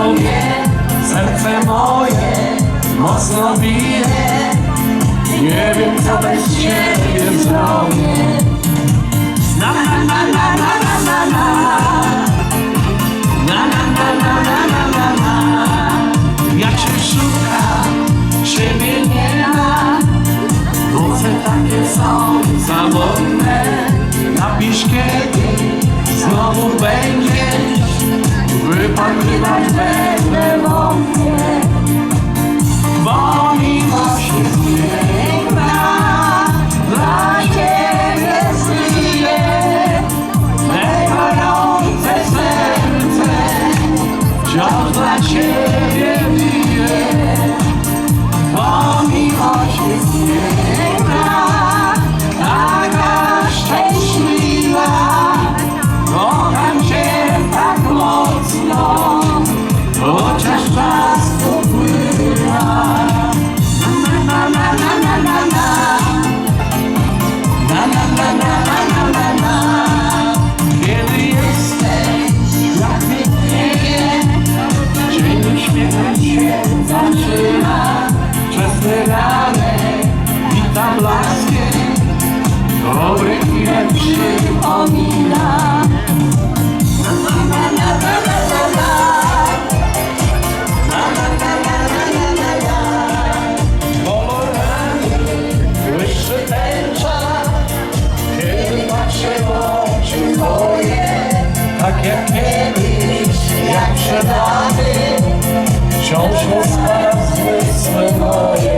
Serce moje mocno bije Nie wiem co bez Ciebie zrobię Na na na na na na na na Na na na na na na na Ja Cię szukam, Ciebie nie ma Noce takie są samotne Napisz kiedy znowu będziesz Wypatrywać będę wątpię Bo miłość jest piękna Dla Ciebie żyję Me gorące serce. Wciąż dla Ciebie witam blaskiem Dobry chwilę przypomina. Wyższy дивиш, як же дати, чому ж не спав з?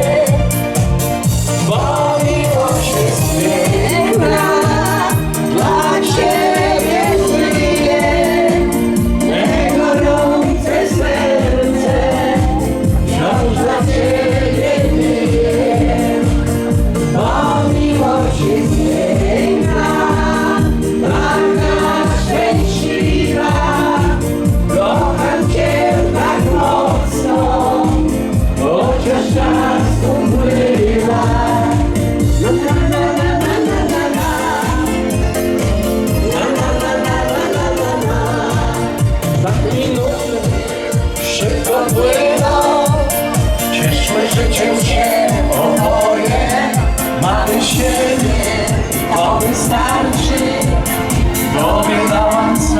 Życiem się oboje. Mamy siebie, to wystarczy, serce moje.